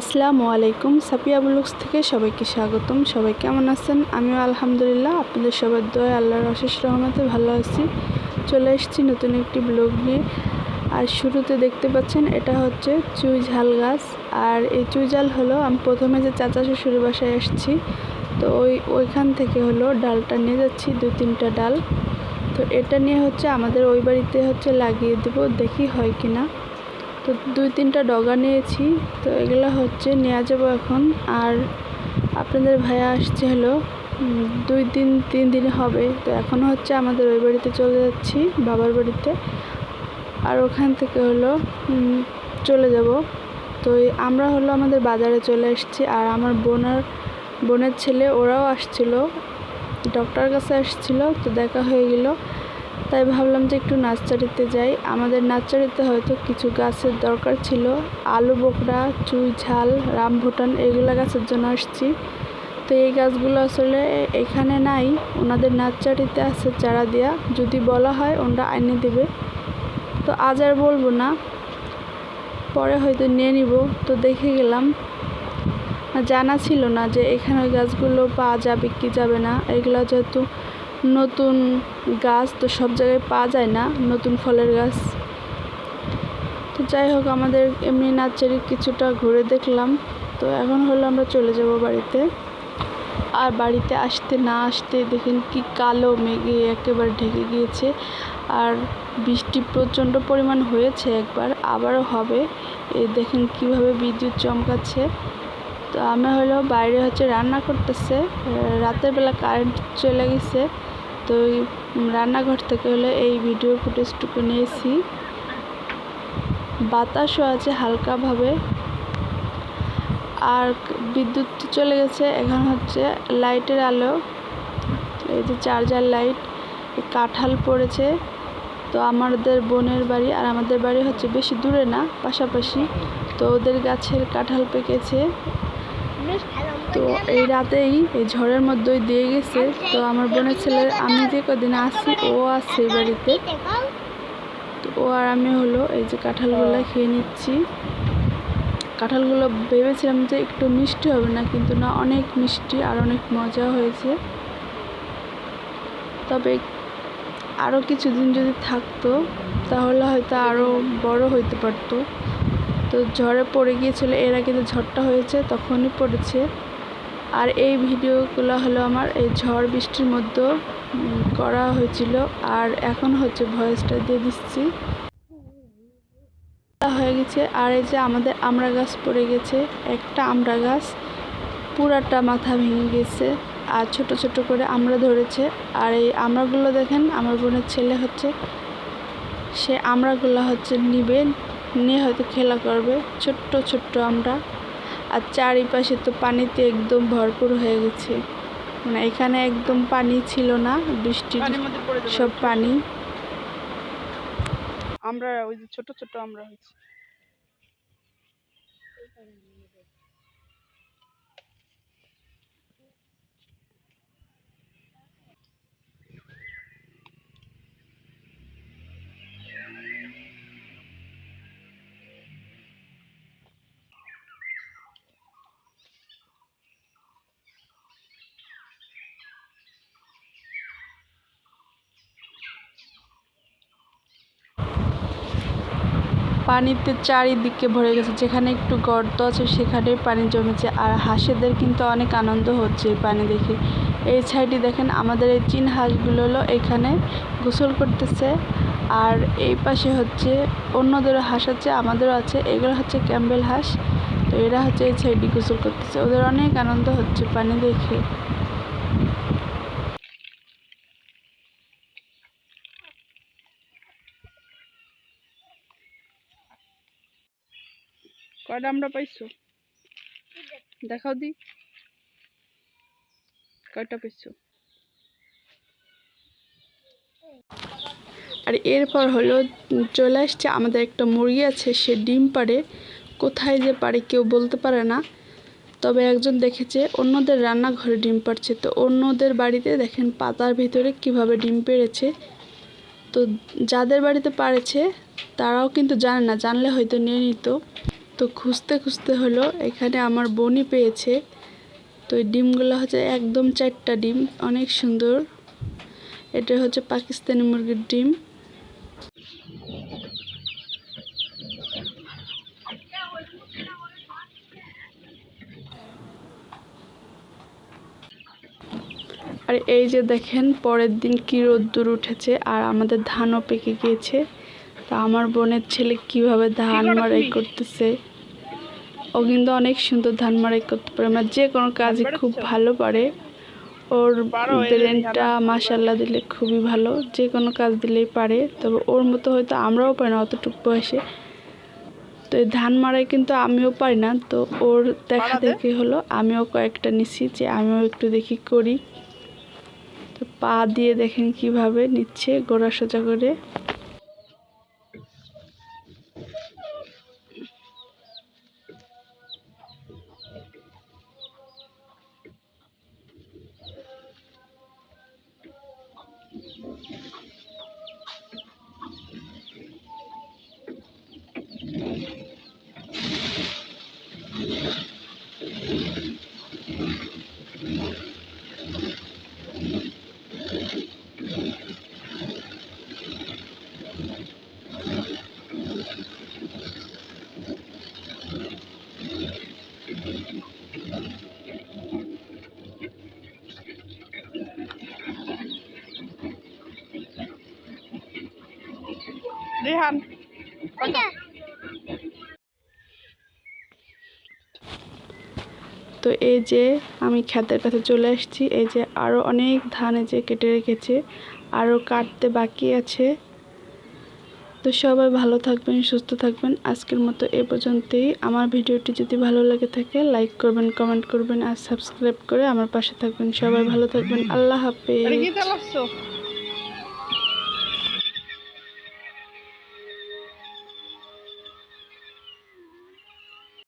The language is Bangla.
আসসালামু আলাইকুম। সাপিয়া ব্লগস থেকে সবাইকে স্বাগতম। সবাই কেমন আছেন? আমিও আলহামদুলিল্লাহ, আপনাদের সবার দয়া আল্লাহর অশেষ রহমতে ভালো আছি। চলে এসেছি নতুন একটি ব্লগ নিয়ে। আর শুরুতে দেখতে পাচ্ছেন, এটা হচ্ছে চুই ঝাল গাছ। আর এই চুই ঝাল হলো, আমি প্রথমে যে চাচা শ্বশুরের বাসায় এসেছি তো ওই, ওইখান থেকে হলো ডালটা নিয়ে যাচ্ছি, দু তিনটা ডাল। তো এটা নিয়ে হচ্ছে আমাদের ওই বাড়িতে হচ্ছে লাগিয়ে দেবো, দেখি হয় কি না তো দুই তিনটা ডগা নিয়েছি, তো এগুলো হচ্ছে নেওয়া যাব এখন। আর আপনাদের ভাইয়া আসছে হলো দুই দিন, তিন দিন হবে। তো এখন হচ্ছে আমাদের ওই বাড়িতে চলে যাচ্ছি, বাবার বাড়িতে। আর ওখান থেকে হলো চলে যাব। তো আমরা হলো আমাদের বাজারে চলে এসেছি আর আমার বোনার, বোনের ছেলে ওরাও আসছিল। ডক্টর কাছে আসছিল, তো দেখা হয়ে গেল। তাই ভাবলাম যে একটু নার্সারিতে যাই। আমাদের নার্সারিতে হয়তো কিছু গাছের দরকার ছিল। আলু বোকরা, চুই ঝাল, রামভুটান এগুলো গাছের জন্য আসছি। তো এই গাছগুলো আসলে এখানে নাই। ওনাদের নার্সারিতে আছে চারা দেওয়া যদি বলা হয় ওনারা আইনে দেবে। তো আজ আর বলব না। পরে হয়তো নিয়ে নিব। তো দেখে গেলাম। জানা ছিল না যে এখানে ওই গাছগুলো পাওয়া যাবে কি যাবে না। এগুলো যেহেতু নতুন গাছ তো সব জায়গায় পাওয়া যায় না, নতুন ফলের গাছ। তো যাই হোক, আমাদের এমনি নার্সারি কিছুটা ঘুরে দেখলাম। তো এখন হলো আমরা চলে যাব বাড়িতে। আর বাড়িতে আসতে না আসতে দেখেন কি কালো মেঘে একেবারে ঢেকে গিয়েছে। আর বৃষ্টি প্রচণ্ড পরিমাণ হয়েছে একবার, আবারও হবে। এই দেখেন কীভাবে বিদ্যুৎ চমকাচ্ছে। তো আমি হলো বাইরে হচ্ছে রান্না করতেছে। রাতের বেলা কারেন্ট চলে গেছে। তো রান্নাঘর থেকে হলো এই ভিডিও ফুটেজটুকু নিয়েছি। বাতাসও আছে হালকাভাবে। আর বিদ্যুৎ চলে গেছে। এখন হচ্ছে লাইটের আলো। এই যে চার্জার লাইট কাঁঠাল পড়েছে। তো আমাদের বোনের বাড়ি আর আমাদের বাড়ি হচ্ছে বেশি দূরে না, পাশাপাশি। তো ওদের গাছের কাঁঠাল পেকেছে। তো এই রাতেই, এই ঝড়ের মধ্যেই দিয়ে গেছে। তো আমার বোনের ছেলে, আমি যে কদিন আসি ও আসছে এই বাড়িতে। তো ও আর আমি হলো এই যে কাঁঠালগুলো খেয়ে নিচ্ছি। কাঁঠালগুলো ভেবেছিলাম যে একটু মিষ্টি হবে না, কিন্তু না, অনেক মিষ্টি আর অনেক মজা হয়েছে। তবে আরও কিছুদিন যদি থাকতো, তাহলে হয়তো আরও বড় হইতে পারতো। তো ঝড়ে পড়ে গিয়েছিল, এর আগে যে ঝড়টা হয়েছে, তখনই পড়েছে। আর এই ভিডিওগুলো হলো আমার, এই ঝড় বৃষ্টির মধ্যে করা হয়েছিল। আর এখন হচ্ছে ভয়েসটা দিয়ে দিচ্ছি। হয়ে গেছে, আর এই যে আমাদের আমড়া গাছ পড়ে গেছে, একটা আমড়া গাছ পুরাটা মাথা ভেঙে গেছে, আর ছোট ছোট করে আমড়া ধরেছে। আর এই আমড়াগুলো দেখেন, আমার বোনের ছেলে হচ্ছে, সে আমড়াগুলো হচ্ছে নিবে। নিয়ে হয়তো খেলা করবে ছোট্ট ছোট্ট আমরা। আর চারিপাশে তো পানিতে একদম ভরপুর হয়ে গেছে। মানে এখানে একদম পানি ছিল না বৃষ্টির সব পানি। আমরা ওই যে ছোট ছোট আমরা হয়েছি। পানিতে চারিদিকে ভরে গেছে। যেখানে একটু গর্ত আছে, সেখানে পানি জমেছে। আর হাঁসেদের কিন্তু অনেক আনন্দ হচ্ছে এই পানি দেখে। এই সাইডে দেখেন, আমাদের এই চীন হাঁসগুলো হলো এখানে গোসল করতেছে। আর এই পাশে হচ্ছে অন্যদেরও হাঁস আছে, আমাদেরও আছে। এগুলো হচ্ছে ক্যাম্বেল হাঁস। তো এরা হচ্ছে এই সাইডে গোসল করতেছে। ওদের অনেক আনন্দ হচ্ছে পানি দেখে। কয়টা আমরা পাইছো? দেখাও দি। কয়টা পাইছো? আর এরপর হলো চলে আসছে আমাদের একটা মুরগি আছে, সে ডিম পাড়ে। কোথায় যে পারে কেউ বলতে পারে না। তবে একজন দেখেছে, অন্যদের রান্নাঘরে ডিম পাড়ছে। তো অন্যদের বাড়িতে দেখেন পাতার ভিতরে কীভাবে ডিম পেড়েছে। তো যাদের বাড়িতে পারেছে তারাও কিন্তু জানে না, জানলে হয়তো নিয়ে নিত। তো খুঁজতে খুঁজতে হলো, এখানে আমার বনি পেয়েছে। তো এই ডিমগুলো হচ্ছে একদম চারটা ডিম, অনেক সুন্দর। এটা হচ্ছে পাকিস্তানি মুরগির ডিম। আর এই যে দেখেন, পরের দিন কি রোদ্দুর উঠেছে, আর আমাদের ধানও পেকে গিয়েছে। তা আমার বোনের ছেলে কীভাবে ধান মাড়াই করতেছে? ও কিন্তু অনেক সুন্দর ধান মাড়াই করতে পারে। মানে যে কোনো কাজই খুব ভালো পারে। ওর ব্রেনটা মাসাল্লাহ দিলে খুবই ভালো। যে কোনো কাজ দিলেই পারে। তবে ওর মতো হয়তো আমরাও পারি না অতটুকু বয়সে। তো এই ধান মাড়াই কিন্তু আমিও পারি না। তো ওর দেখা দেখি হলো। আমিও কয়েকটা নিছি যে আমিও একটু দেখি করি। তো পা দিয়ে দেখেন কীভাবে নিচ্ছে গোড়া সোজা করে। রেহান। তো এই যে আমি ক্ষেতের কাছে চলে আসছি এই যে আরও অনেক ধান এই যে কেটে রেখেছে আরও কাটতে বাকি আছে। তো সবাই ভালো থাকবেন সুস্থ থাকবেন। আজকের মতো এ পর্যন্তই। আমার ভিডিওটি যদি ভালো লেগে থাকে লাইক করবেন কমেন্ট করবেন আর সাবস্ক্রাইব করে আমার পাশে থাকবেন। সবাই ভালো থাকবেন। আল্লাহ হাফেজ।